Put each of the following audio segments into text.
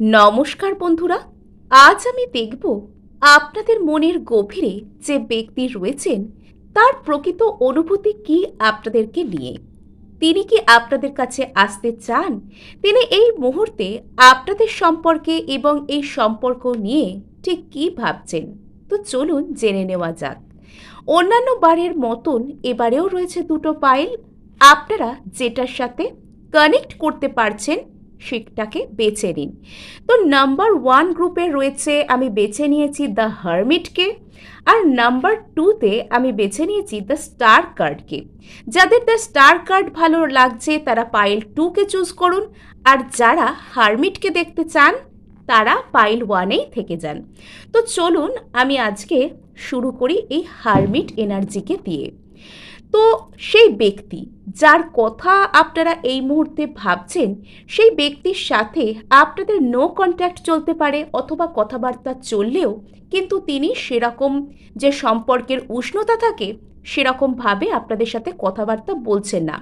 নমস্কার বন্ধুরা, আজ আমি দেখব আপনাদের মনের গভীরে যে ব্যক্তি রয়েছেন, তার প্রকৃত অনুভূতি কি আপনাদেরকে নিয়ে। তিনি কি আপনাদের কাছে আসতে চান? তিনি এই মুহূর্তে আপনাদের সম্পর্কে এবং এই সম্পর্ক নিয়ে ঠিক কি ভাবছেন? তো চলুন জেনে নেওয়া যাক। অন্যান্য বারের মতন এবারেও রয়েছে দুটো পাইল আপনারা যেটার সাথে কানেক্ট করতে পারছেন সেটাকে বেছে নিন। তো নাম্বার ওয়ান গ্রুপে রয়েছে, আমি বেছে নিয়েছি দ্য হারমিটকে আর নাম্বার টুতে আমি বেছে নিয়েছি দ্য স্টার কার্ডকে যাদের দ্য স্টার কার্ড ভালো লাগছে, তারা পাইল টুকে চুজ করুন, আর যারা হারমিটকে দেখতে চান, তারা পাইল ওয়ানেই থেকে যান। তো চলুন, আমি আজকে শুরু করি এই হারমিট এনার্জিকে দিয়ে। তো সেই ব্যক্তি যার কথা আপনারা এই মুহূর্তে ভাবছেন, সেই ব্যক্তির সাথে আপনাদের নো কন্ট্যাক্ট চলতে পারে অথবা কথাবার্তা চললেও কিন্তু তিনি সেরকম যে সম্পর্কের উষ্ণতা থাকে সেরকমভাবে আপনাদের সাথে কথাবার্তা বলছেন না।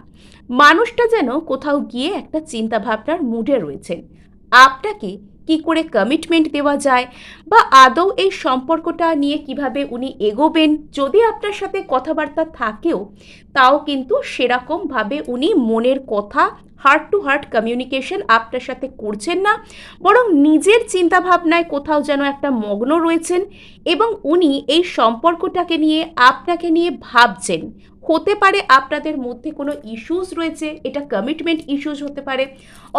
মানুষটা যেন কোথাও গিয়ে একটা চিন্তাভাবনার মুডে রয়েছেন। আপনাকে কি করে কমিটমেন্ট দেওয়া যায় বা আদৌ এই সম্পর্কটা নিয়ে কীভাবে উনি এগোবেন? যদি আপনার সাথে কথাবার্তা থাকেও, তাও কিন্তু সেরকমভাবে উনি মনের কথা হার্ট টু হার্ট কমিউনিকেশন আপনার সাথে করছেন না। বরং নিজের চিন্তাভাবনায় কোথাও যেন একটা মগ্ন রয়েছেন এবং উনি এই সম্পর্কটাকে নিয়ে, আপনাকে নিয়ে ভাবছেন। হতে পারে আপনাদের মধ্যে কোনো ইস্যুস রয়েছে, এটা কমিটমেন্ট ইস্যুস হতে পারে,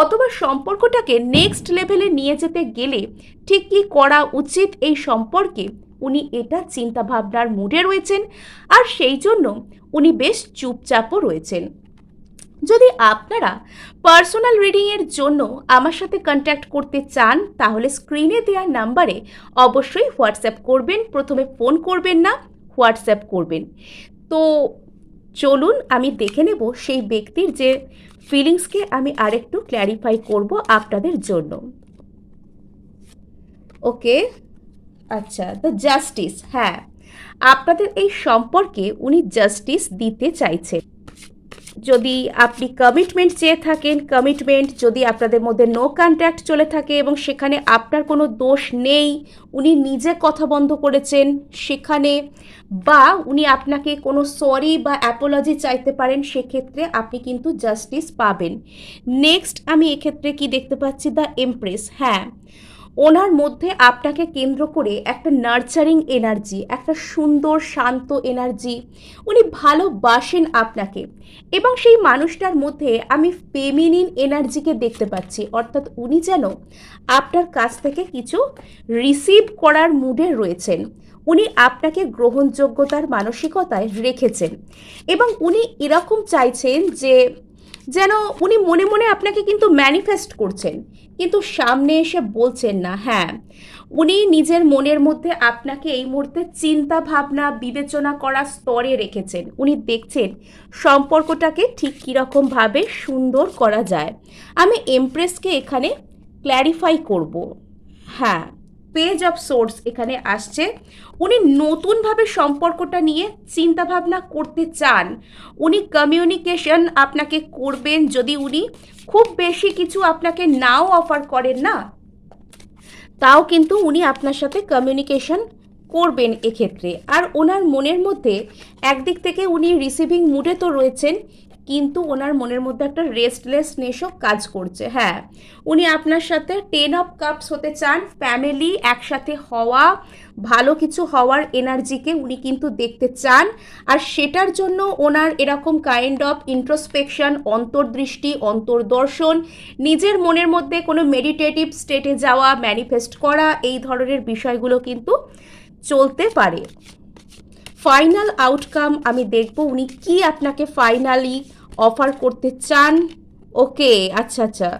অথবা সম্পর্কটাকে নেক্সট লেভেলে নিয়ে যেতে গেলে ঠিক কী করা উচিত এই সম্পর্কে উনি এটা চিন্তাভাবনার মুডে রয়েছেন, আর সেই জন্য উনি বেশ চুপচাপও রয়েছেন। যদি আপনারা পার্সোনাল রিডিংয়ের জন্য আমার সাথে কন্ট্যাক্ট করতে চান, তাহলে স্ক্রিনে দেওয়া নাম্বারে অবশ্যই হোয়াটসঅ্যাপ করবেন, প্রথমে ফোন করবেন না হোয়াটসঅ্যাপ করবেন। তো চলুন আমি দেখে নেব সেই ব্যক্তির যে ফিলিংসকে আমি আরেকটু ক্ল্যারিফাই করব আপনাদের জন্য। ওকে? আচ্ছা দ্য জাস্টিস হ্যাঁ। আপনাদের এই সম্পর্কে উনি জাস্টিস দিতে চাইছেন। যদি আপনি কমিটমেন্ট চেয়ে থাকেন কমিটমেন্ট যদি আপনাদের মধ্যে নো কন্ট্যাক্ট চলে থাকে এবং সেখানে আপনার কোনো দোষ নেই, উনি নিজে কথা বন্ধ করেছেন সেখানে বা উনি আপনাকে কোনো সরি বা অ্যাপোলজি চাইতে পারেন, সেক্ষেত্রে আপনি কিন্তু জাস্টিস পাবেন। নেক্সট আমি এক্ষেত্রে কি দেখতে পাচ্ছি? দ্য এমপ্রেস হ্যাঁ। ওনার মধ্যে আপনাকে কেন্দ্র করে একটা নার্চারিং এনার্জি, একটা সুন্দর, শান্ত এনার্জি উনি ভালোবাসেন আপনাকে। এবং সেই মানুষটার মধ্যে আমি ফেমিনিন এনার্জিকে দেখতে পাচ্ছি। অর্থাৎ উনি যেন আপনার কাছ থেকে কিছু রিসিভ করার মুডে রয়েছেন। উনি আপনাকে গ্রহণযোগ্যতার মানসিকতায় রেখেছেন। এবং উনি এরকম চাইছেন যে যেন উনি মনে মনে আপনাকে কিন্তু ম্যানিফেস্ট করছেন। কিন্তু সামনে এসে বলছেন না হ্যাঁ। উনি নিজের মনের মধ্যে আপনাকে এই মুহূর্তে চিন্তা ভাবনা বিবেচনা করা স্তরে রেখেছেন। উনি দেখছেন সম্পর্কটাকে ঠিক কীরকমভাবে সুন্দর করা যায়। আমি এমপ্রেসকে এখানে ক্ল্যারিফাই করব। হ্যাঁ। পেজ অফ সোর্স এখানে আসছে। উনি নতুনভাবে সম্পর্কটা নিয়ে চিন্তাভাবনা করতে চান। উনি কমিউনিকেশন আপনাকে করবেন যদি উনি। খুব বেশি কিছু আপনাকে নাও অফার করেন না, তাও কিন্তু উনি আপনার সাথে কমিউনিকেশন করবেন এক্ষেত্রে। আর ওনার মনের মধ্যে একদিক থেকে উনি রিসিভিং মুডে তো রয়েছেন কিন্তু ওনার মনের মধ্যে একটা রেস্টলেসনেসও কাজ করছে হ্যাঁ। উনি আপনার সাথে টেন অফ কাপস হতে চান ফ্যামিলি একসাথে হওয়া, ভালো কিছু হওয়ার এনার্জিকে উনি কিন্তু দেখতে চান। আর সেটার জন্য ওনার এরকম কাইন্ড অফ ইন্ট্রোস্পেকশন অন্তর্দৃষ্টি, অন্তর্দর্শন, নিজের মনের মধ্যে কোনো মেডিটেটিভ স্টেটে যাওয়া ম্যানিফেস্ট করা, এই ধরনের বিষয়গুলো কিন্তু চলতে পারে। ফাইনাল আউটকাম আমি দেখব উনি কি আপনাকে ফাইনালি অফার করতে চান? ওকে আচ্ছা আচ্ছা।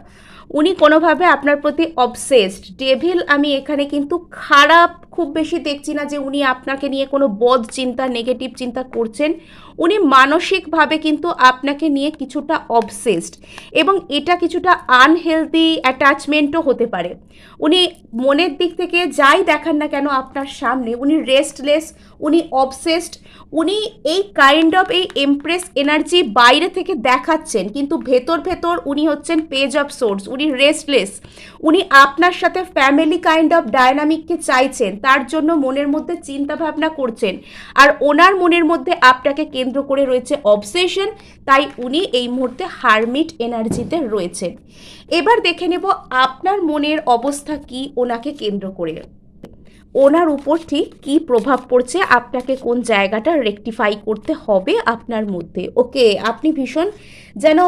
উনি কোনোভাবে আপনার প্রতি অবসেসড ডেভিল, আমি এখানে কিন্তু খারাপ, খুব বেশি দেখছি না যে উনি আপনাকে নিয়ে কোনো বদ চিন্তা নেগেটিভ চিন্তা করছেন। উনি মানসিকভাবে কিন্তু আপনাকে নিয়ে কিছুটা অবসেসড এবং এটা কিছুটা আনহেলদি অ্যাটাচমেন্টও হতে পারে। উনি মনের দিক থেকে যাই দেখান না কেন আপনার সামনে, উনি রেস্টলেস উনি অবসেসড উনি এই কাইন্ড অফ এই এমপ্রেস এনার্জি বাইরে থেকে দেখাচ্ছেন, কিন্তু ভেতর ভেতর উনি হচ্ছেন পেজ অফ সোর্স উনি রেস্টলেস উনি আপনার সাথে ফ্যামিলি কাইন্ড অফ ডায়নামিককে চাইছেন, তার জন্য মনের মধ্যে চিন্তা ভাবনা করছেন, আর ওনার মনের মধ্যে আপনাকে কেন্দ্র করে রয়েছে অবসেশন তাই উনি এই মুহূর্তে হারমিট এনার্জিতে রয়েছেন। এবার দেখে নেব আপনার মনের অবস্থা কি ওনাকে কেন্দ্র করে। ওনার উপর ঠিক কী প্রভাব পড়ছে, আপনাকে কোন জায়গাটা রেকটিফাই করতে হবে আপনার মধ্যে। ওকে, আপনি ভীষণ যেন,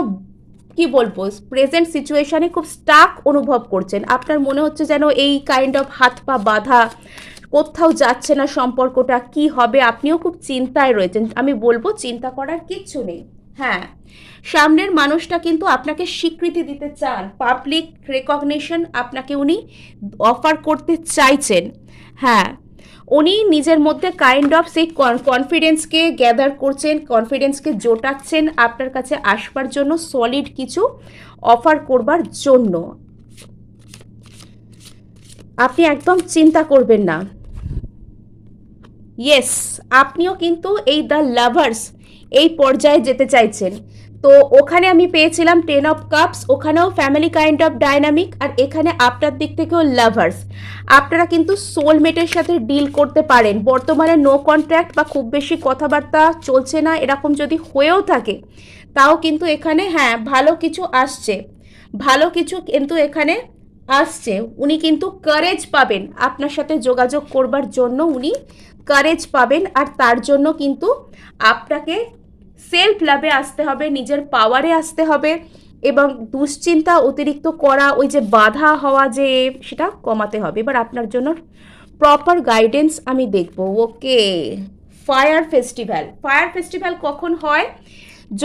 কি বলব প্রেজেন্ট সিচুয়েশনে খুব স্টাক অনুভব করছেন। আপনার মনে হচ্ছে যেন এই কাইন্ড অফ হাত পা বাঁধা কোথাও যাচ্ছে না সম্পর্কটা, কি হবে, আপনিও খুব চিন্তায় রয়েছেন। আমি বলব চিন্তা করার কিচ্ছু নেই। হ্যাঁ সামনের মানুষটা কিন্তু আপনাকে স্বীকৃতি দিতে চান। পাবলিক রেকগনিশন আপনাকে উনি অফার করতে চাইছেন। হ্যাঁ উনি নিজের মধ্যে কাইন্ড অফ সেই কনফিডেন্সকে গ্যাদার করছেন কনফিডেন্সকে জোটাচ্ছেন আপনার কাছে আসবার জন্য সলিড কিছু অফার করবার জন্য। আপনি একদম চিন্তা করবেন না। ইয়েস আপনিও কিন্তু এই দ্য লাভার্স এই পর্যায়ে যেতে চাইছেন। তো ওখানে আমি পেয়েছিলাম টেন অফ কাপস ওখানেও ফ্যামিলি কাইন্ড অফ ডাইনামিক আর এখানে আপনার দিক থেকেও লাভার্স আপনারা কিন্তু সোলমেটের সাথে ডিল করতে পারেন। বর্তমানে নো কন্ট্রাক্ট বা খুব বেশি কথাবার্তা চলছে না, এরকম যদি হয়েও থাকে, তাও কিন্তু এখানে হ্যাঁ ভালো কিছু আসছে। ভালো কিছু কিন্তু এখানে আসছে, উনি কিন্তু কারেজ পাবেন। আপনার সাথে যোগাযোগ করবার জন্য উনি কারেজ পাবেন আর তার জন্য কিন্তু আপনাকে সেলফ লাভে আসতে হবে, নিজের পাওয়ারে আসতে হবে এবং দুশ্চিন্তা অতিরিক্ত করা, ওই যে বাধা হওয়া যে, সেটা কমাতে হবে। এবার আপনার জন্য প্রপার গাইডেন্স আমি দেখব। Okay fire festival fire festival কখন হয়?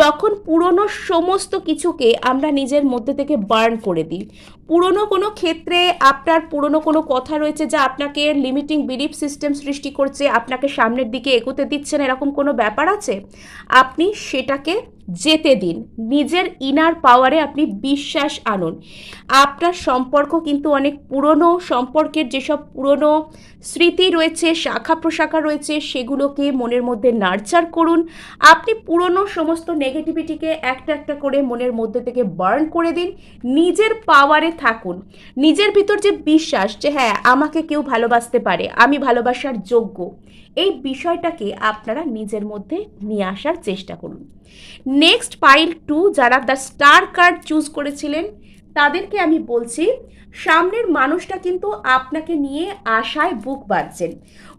যখন পুরনো সমস্ত কিছুকে আমরা নিজের মধ্যে থেকে বার্ন করে দিই। পুরনো কোনো ক্ষেত্রে আপনার পুরনো কোনো কথা রয়েছে যা আপনাকে লিমিটিং বিলিফ সিস্টেম সৃষ্টি করছে, আপনাকে সামনের দিকে এগোতে দিচ্ছে না, এরকম কোনো ব্যাপার আছে? আপনি সেটাকে যেতে দিন। নিজের ইনার পাওয়ারে আপনি বিশ্বাস আনুন। আপনার সম্পর্ক কিন্তু অনেক পুরনো সম্পর্কের যেসব পুরনো স্মৃতি রয়েছে, শাখা প্রশাখা রয়েছে, সেগুলোকে মনের মধ্যে নার্চার করুন। আপনি পুরনো সমস্ত নেগেটিভিটিকে একটা একটা করে মনের মধ্যে থেকে বার্ন করে দিন। নিজের পাওয়ারে থাকুন। নিজের ভিতর যে বিশ্বাস যে হ্যাঁ আমাকে কেউ ভালোবাসতে পারে, আমি ভালোবাসার যোগ্য, এই বিষয়টাকে আপনারা নিজের মধ্যে নিয়ে আসার চেষ্টা করুন। নেক্সট পাইল টু যারা দ্য স্টার কার্ড চুজ করেছিলেন, তাদেরকে আমি বলছি, সামনের মানুষটা কিন্তু আপনাকে নিয়ে আশায় বুক বাঁধছেন।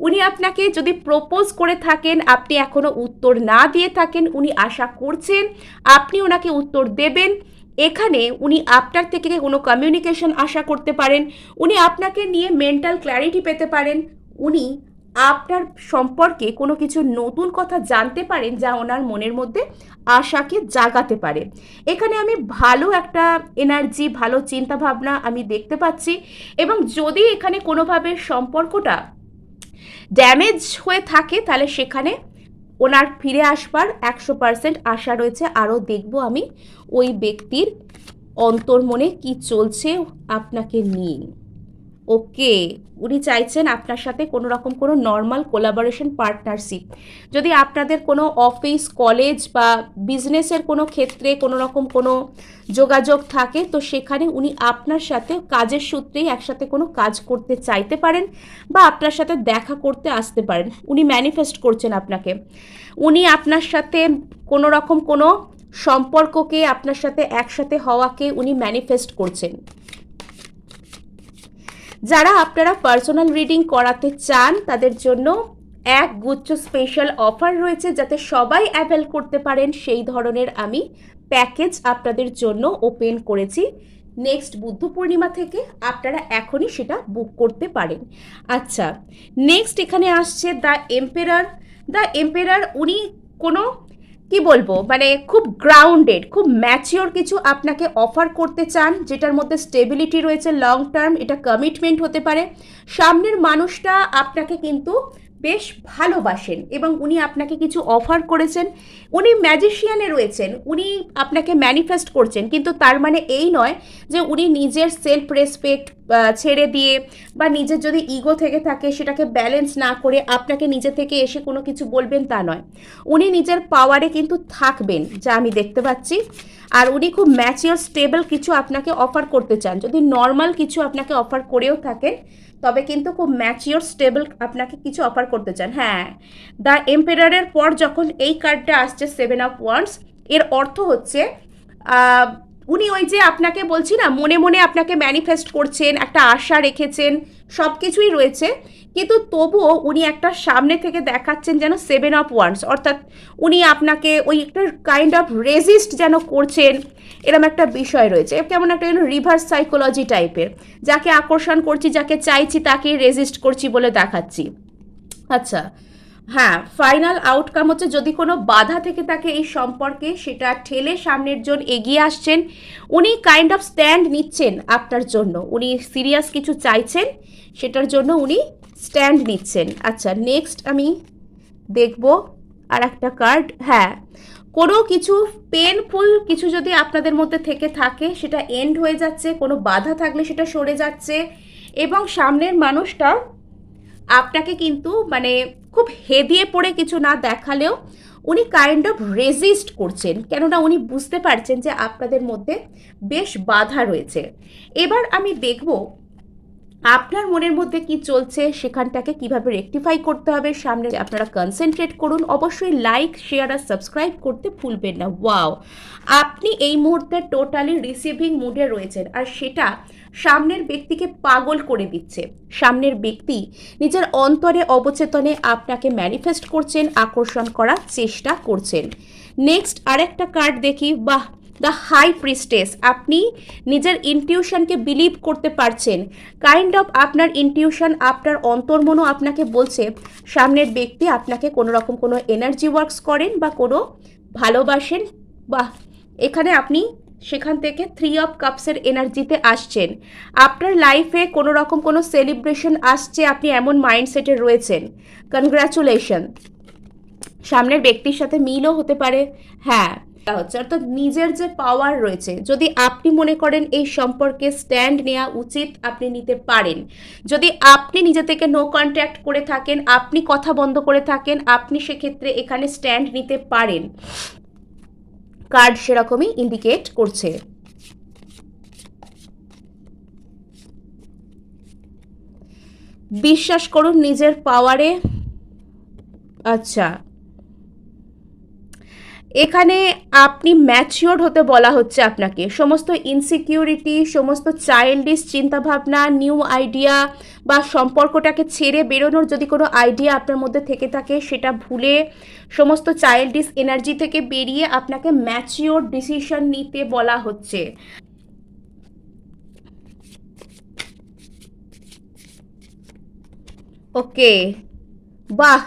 উনি আপনাকে যদি প্রপোজ করে থাকেন, আপনি এখনও উত্তর না দিয়ে থাকেন, উনি আশা করছেন, আপনি ওনাকে উত্তর দেবেন এখানে উনি আপনার থেকে কোনো কমিউনিকেশন আশা করতে পারেন, উনি আপনাকে নিয়ে মেন্টাল ক্ল্যারিটি পেতে পারেন, উনি আপনার সম্পর্কে কোনো কিছু নতুন কথা জানতে পারেন যা ওনার মনের মধ্যে আশাকে জাগাতে পারে। এখানে আমি ভালো একটা এনার্জি ভালো চিন্তা ভাবনা আমি দেখতে পাচ্ছি এবং যদি এখানে কোনোভাবে সম্পর্কটা ড্যামেজ হয়ে থাকে, তাহলে সেখানে ওনার ফিরে আসবার একশো পার্সেন্ট আশা রয়েছে। আরও দেখব আমি ওই ব্যক্তির অন্তর্মনে কি চলছে আপনাকে নিয়ে ওকে, উনি চাইছেন আপনার সাথে কোনো রকম কোনো নর্মাল কোলাবোরেশন পার্টনারশিপ যদি আপনাদের কোনো অফিস কলেজ বা বিজনেসের কোনো ক্ষেত্রে কোনো রকম কোনো যোগাযোগ থাকে, তো সেখানে উনি আপনার সাথে কাজের সূত্রেই একসাথে কোনো কাজ করতে চাইতে পারেন বা আপনার সাথে দেখা করতে আসতে পারেন। উনি ম্যানিফেস্ট করছেন আপনাকে। উনি আপনার সাথে কোনো রকম কোনো সম্পর্ককে, আপনার সাথে একসাথে হওয়াকে উনি ম্যানিফেস্ট করছেন। যারা আপনারা পার্সোনাল রিডিং করাতে চান, তাদের জন্য এক গুচ্ছ স্পেশাল অফার রয়েছে যাতে সবাই অ্যাভেল করতে পারেন। সেই ধরনের আমি প্যাকেজ আপনাদের জন্য ওপেন করেছি। নেক্সট বুদ্ধ পূর্ণিমা থেকে আপনারা এখনই সেটা বুক করতে পারেন। আচ্ছা নেক্সট এখানে আসছে দ্য এম্পেরার দ্য এম্পেরার উনি কোনো কি বলব? মানে খুব গ্রাউন্ডেড খুব ম্যাচিওর কিছু আপনাকে অফার করতে চান, যেটার মধ্যে স্টেবিলিটি রয়েছে লং টার্ম এটা কমিটমেন্ট হতে পারে। সামনের মানুষটা আপনাকে কিন্তু বেশ ভালোবাসেন এবং উনি আপনাকে কিছু অফার করেছেন। উনি ম্যাজিশিয়ানে রয়েছেন, উনি আপনাকে ম্যানিফেস্ট করছেন, কিন্তু তার মানে এই নয় যে উনি নিজের সেলফ রেসপেক্ট ছেড়ে দিয়ে বা নিজের যদি ইগো থেকে থাকে, সেটাকে ব্যালেন্স না করে আপনাকে নিজে থেকে এসে কোনো কিছু বলবেন তা নয়। উনি নিজের পাওয়ারে কিন্তু থাকবেন, যা আমি দেখতে পাচ্ছি। আর উনি খুব ম্যাচিওর স্টেবল কিছু আপনাকে অফার করতে চান। যদি নর্মাল কিছু আপনাকে অফার করেও থাকেন, তবে কিন্তু খুব ম্যাচিওর স্টেবল আপনাকে কিছু অফার করতে চান। হ্যাঁ দ্য এম্পেরারের পর যখন এই কার্ডটা আসছে সেভেন অফ ওয়ান্স এর অর্থ হচ্ছে উনি ওই যে আপনাকে বলছি না, মনে মনে আপনাকে ম্যানিফেস্ট করছেন, একটা আশা রেখেছেন সব কিছুই রয়েছে। কিন্তু তবুও উনি একটা সামনে থেকে দেখাচ্ছেন যেন সেভেন অফ ওয়ান্স অর্থাৎ উনি আপনাকে ওই একটা কাইন্ড অফ রেজিস্ট যেন করছেন এরকম একটা বিষয় রয়েছে। কেমন একটা যেন রিভার্স সাইকোলজি টাইপের যাকে আকর্ষণ করছি, যাকে চাইছি তাকে রেজিস্ট করছি বলে দেখাচ্ছি। আচ্ছা হ্যাঁ ফাইনাল আউটকাম হচ্ছে যদি কোনো বাধা থেকে থাকে এই সম্পর্কে সেটা ঠেলে সামনের জন এগিয়ে আসছেন, উনি কাইন্ড অফ স্ট্যান্ড নিচ্ছেন আপনার জন্য। উনি সিরিয়াস কিছু চাইছেন, সেটার জন্য উনি স্ট্যান্ড নিচ্ছেন। আচ্ছা নেক্সট আমি দেখব আর একটা কার্ড হ্যাঁ কোনো কিছু পেনফুল কিছু যদি আপনাদের মধ্যে থেকে থাকে, সেটা এন্ড হয়ে যাচ্ছে, কোনো বাধা থাকলে সেটা সরে যাচ্ছে, এবং সামনের মানুষটা আপনাকে কিন্তু মানে খুব হেদিয়ে পড়ে কিছু না দেখালেও উনি কাইন্ড অফ রেজিস্ট করছেন। কেননা উনি বুঝতে পারছেন যে আপনাদের মধ্যে বেশ বাধা রয়েছে। এবার আমি দেখব আপনার মনের মধ্যে কি চলছে, সেখানটাকে কীভাবে রেকটিফাই করতে হবে, সামনে আপনারা কনসেন্ট্রেট করুন। অবশ্যই লাইক শেয়ার আর সাবস্ক্রাইব করতে ভুলবেন না। ওয়াও আপনি এই মুহূর্তে টোটালি রিসিভিং মুডে রয়েছেন। আর সেটা সামনের ব্যক্তিকে পাগল করে দিচ্ছে। সামনের ব্যক্তি নিজের অন্তরে অবচেতনে আপনাকে ম্যানিফেস্ট করছেন, আকর্ষণ করার চেষ্টা করছেন। নেক্সট, আরেকটা কার্ড দেখি। বাহ, দ্য হাই প্রিস্টেস। আপনি নিজের ইনটিউশনকে বিলিভ করতে পারছেন। কাইন্ড অফ আপনার ইনটিউশন, আপনার অন্তর্মনও আপনাকে বলছে, সামনের ব্যক্তি আপনাকে কোনো রকম কোনো এনার্জি ওয়ার্কস করেন বা কোনো ভালোবাসেন। বা এখানে আপনি সেখান থেকে থ্রি অফ কাপসের এনার্জিতে আসছেন। আপনার লাইফে কোনো রকম কোনো সেলিব্রেশন আসছে, আপনি এমন মাইন্ডসেটে রয়েছেন। কনগ্রাচুলেশন সামনের ব্যক্তির সাথে মিলও হতে পারে হ্যাঁ। হচ্ছে অর্থাৎ নিজের যে পাওয়ার রয়েছে, যদি আপনি মনে করেন এই সম্পর্কে স্ট্যান্ড নেওয়া উচিত, আপনি নিতে পারেন। যদি আপনি নিজে থেকে নো কন্ট্যাক্ট করে থাকেন, আপনি কথা বন্ধ করে থাকেন, আপনি সেক্ষেত্রে এখানে স্ট্যান্ড নিতে পারেন। কার্ড সেরকমই ইন্ডিকেট করছে। বিশ্বাস করুন নিজের পাওয়ারে আচ্ছা। এখানে আপনি ম্যাচিওর হতে বলা হচ্ছে আপনাকে। সমস্ত ইনসিকিউরিটি সমস্ত চাইল্ডিশ চিন্তাভাবনা নিউ আইডিয়া বা সম্পর্কটাকে ছেড়ে বেরোনোর যদি কোনো আইডিয়া আপনার মধ্যে থেকে থাকে, সেটা ভুলে সমস্ত চাইল্ডিশ এনার্জি থেকে বেরিয়ে আপনাকে ম্যাচিওর ডিসিশন নিতে বলা হচ্ছে। ওকে বাহ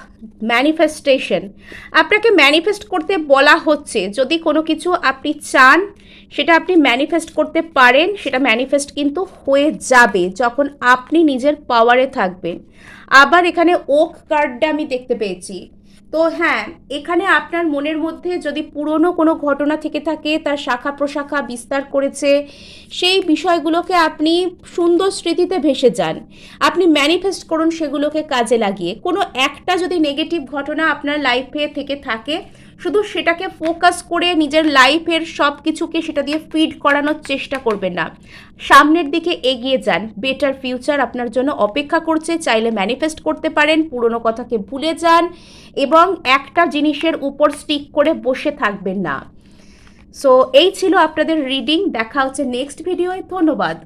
ম্যানিফেস্টেশন আপনাকে ম্যানিফেস্ট করতে বলা হচ্ছে, যদি কোনো কিছু আপনি চান, সেটা আপনি ম্যানিফেস্ট করতে পারেন, সেটা ম্যানিফেস্ট কিন্তু হয়ে যাবে যখন আপনি নিজের পাওয়ারে থাকবেন। আবার এখানে ওক কার্ডটা আমি দেখতে পেয়েছি। তো হ্যাঁ এখানে আপনার মনের মধ্যে যদি পুরনো কোনো ঘটনা থেকে থাকে, তার শাখা প্রশাখা বিস্তার করেছে, সেই বিষয়গুলোকে আপনি সুন্দর স্মৃতিতে ভেসে যান। আপনি ম্যানিফেস্ট করুন সেগুলোকে কাজে লাগিয়ে। কোনো একটা যদি নেগেটিভ ঘটনা আপনার লাইফে থেকে থাকে শুধু সেটাকে ফোকাস করে নিজের লাইফের সব কিছুকে সেটা দিয়ে ফিড করানোর চেষ্টা করবেন না। সামনের দিকে এগিয়ে যান। বেটার ফিউচার আপনার জন্য অপেক্ষা করছে। চাইলে ম্যানিফেস্ট করতে পারেন। পুরনো কথাকে ভুলে যান এবং একটা জিনিসের উপর স্টিক করে বসে থাকবেন না। সো এই ছিল আপনাদের রিডিং দেখা হচ্ছে নেক্সট ভিডিওয় ধন্যবাদ।